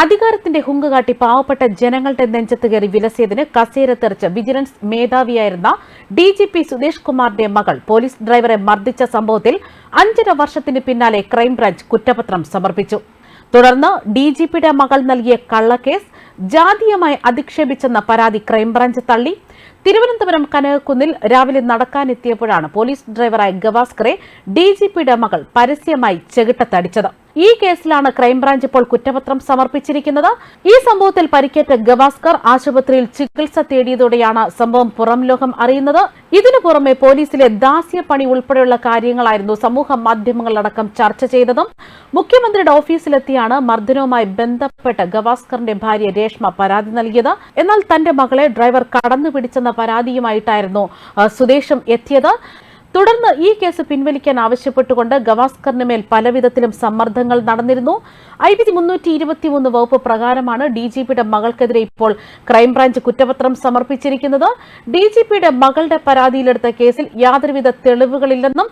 അധികാരത്തിന്റെ ഹുങ്കുകാട്ടി പാവപ്പെട്ട ജനങ്ങളുടെ നെഞ്ചത്ത് കയറി വിലസിയതിന് കസേര തെറിച്ച വിജിലൻസ് മേധാവിയായിരുന്ന ഡി ജി പി സുദേശ് കുമാറിന്റെ മകൾ പോലീസ് ഡ്രൈവറെ മർദ്ദിച്ച സംഭവത്തിൽ അഞ്ചര വർഷത്തിന് പിന്നാലെ ക്രൈംബ്രാഞ്ച് കുറ്റപത്രം സമർപ്പിച്ചു. തുടർന്ന് ഡി ജി പിയുടെ മകൾ നൽകിയ കള്ളക്കേസ് ജാതീയമായി അധിക്ഷേപിച്ചെന്ന പരാതി ക്രൈംബ്രാഞ്ച് തള്ളി. തിരുവനന്തപുരം കനകക്കുന്നിൽ രാവിലെ നടക്കാനെത്തിയപ്പോഴാണ് പോലീസ് ഡ്രൈവറായ ഗവാസ്കറെ ഡി ജി പിയുടെ മകൾ പരസ്യമായി ചെകിട്ടത്തടിച്ചത്. ഈ കേസിലാണ് ക്രൈംബ്രാഞ്ച് ഇപ്പോൾ കുറ്റപത്രം സമർപ്പിച്ചിരിക്കുന്നത്. ഈ സംഭവത്തിൽ പരിക്കേറ്റ ഗവാസ്കർ ആശുപത്രിയിൽ ചികിത്സ തേടിയതോടെയാണ് സംഭവം പുറം ലോകം അറിയുന്നത്. ഇതിനു പുറമെ പോലീസിലെ ദാസ്യപ്പണി ഉൾപ്പെടെയുള്ള കാര്യങ്ങളായിരുന്നു സമൂഹ മാധ്യമങ്ങളടക്കം ചർച്ച ചെയ്തതും. മുഖ്യമന്ത്രിയുടെ ഓഫീസിലെത്തിയാണ് മർദ്ദനവുമായി ബന്ധപ്പെട്ട ഗവാസ്കറിന്റെ ഭാര്യ രേഷ്മ പരാതി നൽകിയത്. എന്നാൽ തന്റെ മകളെ ഡ്രൈവർ കടന്നു പിടിച്ചെന്ന പരാതിയുമായിട്ടായിരുന്നു സുദേശം എത്തിയത്. തുടർന്ന് ഈ കേസ് പിൻവലിക്കാൻ ആവശ്യപ്പെട്ടുകൊണ്ട് ഗവാസ്കറിന് മേൽ പലവിധത്തിലും സമ്മർദ്ദങ്ങൾ നടന്നിരുന്നു. ഐ പി മുന്നൂറ്റി ഇരുപത്തിമൂന്ന് വകുപ്പ് പ്രകാരമാണ് ഡി ജി പിയുടെ മകൾക്കെതിരെ ഇപ്പോൾ ക്രൈംബ്രാഞ്ച് കുറ്റപത്രം സമർപ്പിച്ചിരിക്കുന്നത്. ഡി ജി പിയുടെ മകളുടെ പരാതിയിലെടുത്ത കേസിൽ യാതൊരുവിധ തെളിവുകളില്ലെന്നും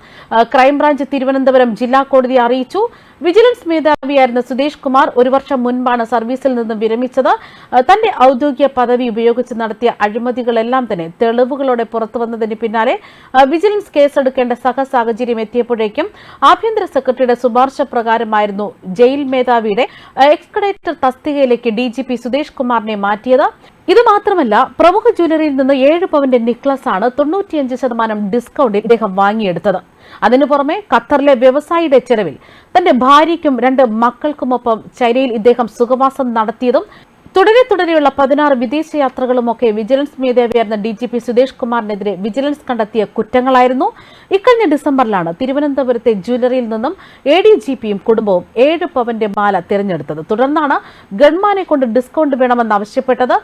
ക്രൈംബ്രാഞ്ച് തിരുവനന്തപുരം ജില്ലാ കോടതിയെ അറിയിച്ചു. വിജിലൻസ് മേധാവിയായിരുന്ന സുദേശ് കുമാർ ഒരു വർഷം മുൻപാണ് സർവീസിൽ നിന്നും വിരമിച്ചത്. തന്റെ ഔദ്യോഗിക പദവി ഉപയോഗിച്ച് നടത്തിയ അഴിമതികളെല്ലാം തന്നെ തെളിവുകളോടെ പുറത്തുവന്നതിന് പിന്നാലെ വിജിലൻസ് കേസെടുക്കേണ്ട സഹ സാഹചര്യം എത്തിയപ്പോഴേക്കും ആഭ്യന്തര സെക്രട്ടറിയുടെ ശുപാർശ പ്രകാരമായിരുന്നു ജയിൽ മേധാവിയുടെ എക്സ്കഡേറ്റർ തസ്തികയിലേക്ക് ഡി സുധേഷ് കുമാറിനെ മാറ്റിയത്. ഇത് മാത്രമല്ല പ്രമുഖ ജ്വല്ലറിയിൽ നിന്ന് ഏഴ് പവന്റെ നെക്ലസ് ആണ് തൊണ്ണൂറ്റിയഞ്ച് ശതമാനം ഡിസ്കൗണ്ടിൽ ഇദ്ദേഹം വാങ്ങിയെടുത്തത്. അതിനു പുറമെ ഖത്തറിലെ വ്യവസായിയുടെ ചെലവിൽ തന്റെ ഭാര്യയ്ക്കും രണ്ട് മക്കൾക്കുമൊപ്പം ചൈനയിൽ ഇദ്ദേഹം സുഖവാസം നടത്തിയതും തുടരെ തുടരെയുള്ള പതിനാറ് വിദേശ യാത്രകളുമൊക്കെ വിജിലൻസ് മേധാവിയായിരുന്ന ഡി ജി പി സുദേശ് കുമാറിനെതിരെ വിജിലൻസ് കണ്ടെത്തിയ കുറ്റങ്ങളായിരുന്നു. ഇക്കഴിഞ്ഞ ഡിസംബറിലാണ് തിരുവനന്തപുരത്തെ ജ്വല്ലറിയിൽ നിന്നും എ ഡി ജി പിയും കുടുംബവും ഏഴ് പവന്റെ മാല തിരഞ്ഞെടുത്തത്. തുടർന്നാണ് ഗൺമാനെ കൊണ്ട് ഡിസ്കൗണ്ട് വേണമെന്ന് ആവശ്യപ്പെട്ടത്.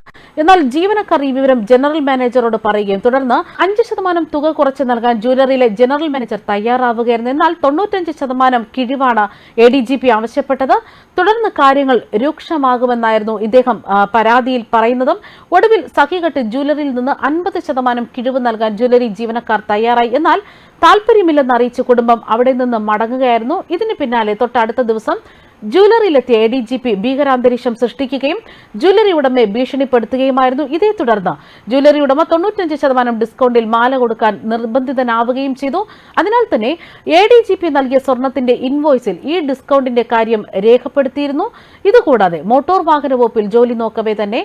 എന്നാൽ ജീവനക്കാർ ഈ വിവരം ജനറൽ മാനേജറോട് പറയുകയും തുടർന്ന് അഞ്ച് ശതമാനം തുക കുറച്ച് നൽകാൻ ജ്വല്ലറിയിലെ ജനറൽ മാനേജർ തയ്യാറാവുകയായിരുന്നു. എന്നാൽ തൊണ്ണൂറ്റഞ്ച് ശതമാനം കിഴിവാണ് എ ഡി ജി പി ആവശ്യപ്പെട്ടത്. തുടർന്ന് കാര്യങ്ങൾ രൂക്ഷമാകുമെന്നായിരുന്നു ഇദ്ദേഹം പരാതിയിൽ പറയുന്നതും ഒടുവിൽ സഖികെട്ട് ജ്വല്ലറിയിൽ നിന്ന് അൻപത് ശതമാനം കിഴിവ് നൽകാൻ ജ്വല്ലറി ജീവനക്കാർ തയ്യാറായി. എന്നാൽ താല്പര്യമില്ലെന്ന് അറിയിച്ച് കുടുംബം അവിടെ നിന്ന് മടങ്ങുകയായിരുന്നു. ഇതിന് പിന്നാലെ തൊട്ടടുത്ത ദിവസം ജ്വല്ലറിയിലെത്തിയ എ ഡി ജി പി ഭീകരാന്തരീക്ഷം സൃഷ്ടിക്കുകയും ജ്വല്ലറി ഉടമയെ ഭീഷണിപ്പെടുത്തുകയുമായിരുന്നു. ഇതേ തുടർന്ന് ജ്വല്ലറി ഉടമ തൊണ്ണൂറ്റഞ്ച് ശതമാനം ഡിസ്കൗണ്ടിൽ മാല കൊടുക്കാൻ നിർബന്ധിതനാവുകയും ചെയ്തു. അതിനാൽ തന്നെ എ ഡി ജി പി നൽകിയ സ്വർണത്തിന്റെ ഇൻവോയ്സിൽ ഈ ഡിസ്കൗണ്ടിന്റെ കാര്യം രേഖപ്പെടുത്തിയിരുന്നു. ഇതുകൂടാതെ മോട്ടോർ വാഹന വകുപ്പിൽ ജോലി നോക്കവേ തന്നെ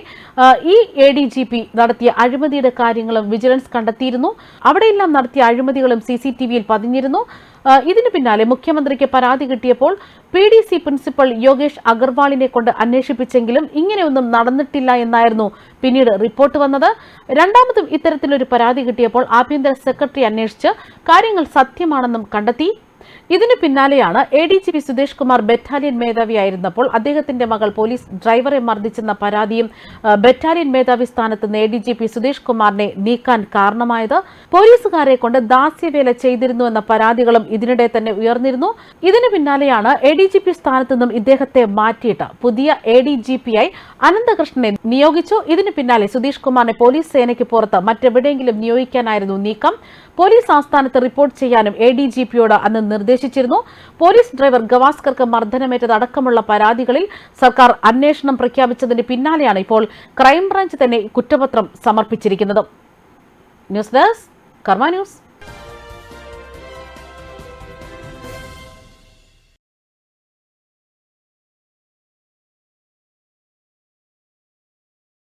ഈ എ ഡി ജി പി നടത്തിയ അഴിമതിയുടെ കാര്യങ്ങളും വിജിലൻസ് കണ്ടെത്തിയിരുന്നു. അവിടെയെല്ലാം നടത്തിയ അഴിമതികളും സി സി ടി വിയിൽ പതിഞ്ഞിരുന്നു. ഇതിനു പിന്നാലെ മുഖ്യമന്ത്രിക്ക് പരാതി കിട്ടിയപ്പോൾ P D C principal Yogesh അഗർവാളിനെ കൊണ്ട് അന്വേഷിപ്പിച്ചെങ്കിലും ഇങ്ങനെയൊന്നും നടന്നിട്ടില്ല എന്നായിരുന്നു പിന്നീട് റിപ്പോർട്ട് വന്നത്. രണ്ടാമതും ഇത്തരത്തിലൊരു പരാതി കിട്ടിയപ്പോൾ ആഭ്യന്തര സെക്രട്ടറി അന്വേഷിച്ച് കാര്യങ്ങൾ സത്യമാണെന്നും കണ്ടെത്തി. ഇതിനു പിന്നാലെയാണ് A D G P Sudhesh Kumar battalion മേധാവിയായിരുന്നപ്പോൾ അദ്ദേഹത്തിന്റെ മകൾ പോലീസ് ഡ്രൈവറെ മർദ്ദിച്ചെന്ന പരാതിയും ബറ്റാലിയൻ മേധാവി സ്ഥാനത്ത് നിന്ന് A D G P Sudhesh കുമാറിനെ നീക്കാൻ കാരണമായത് പോലീസുകാരെ കൊണ്ട് ദാസ്യവേല ചെയ്തിരുന്നു എന്ന പരാതികളും ഇതിനിടെ തന്നെ ഉയർന്നിരുന്നു. ഇതിനു പിന്നാലെയാണ് എ ഡി ജി പി സ്ഥാനത്ത് നിന്നും ഇദ്ദേഹത്തെ മാറ്റിയിട്ട് പുതിയ എ ഡി ജി പി ആയി അനന്തകൃഷ്ണനെ നിയോഗിച്ചു. ഇതിനു പിന്നാലെ സുധീഷ് കുമാറിനെ പോലീസ് സേനയ്ക്ക് പുറത്ത് മറ്റെവിടെയെങ്കിലും നിയോഗിക്കാനായിരുന്നു നീക്കം. പോലീസ് ആസ്ഥാനത്ത് റിപ്പോർട്ട് ചെയ്യാനും എ ഡി ജി പിയോട് അന്ന് നിർദ്ദേശിച്ചിരുന്നു. പോലീസ് ഡ്രൈവർ ഗവാസ്കർക്ക് മർദ്ദനമേറ്റതടക്കമുള്ള പരാതികളിൽ സർക്കാർ അന്വേഷണം പ്രഖ്യാപിച്ചതിന് പിന്നാലെയാണ് ഇപ്പോൾ ക്രൈംബ്രാഞ്ച് തന്നെ കുറ്റപത്രം സമർപ്പിച്ചിരിക്കുന്നത്. News desk Karma news.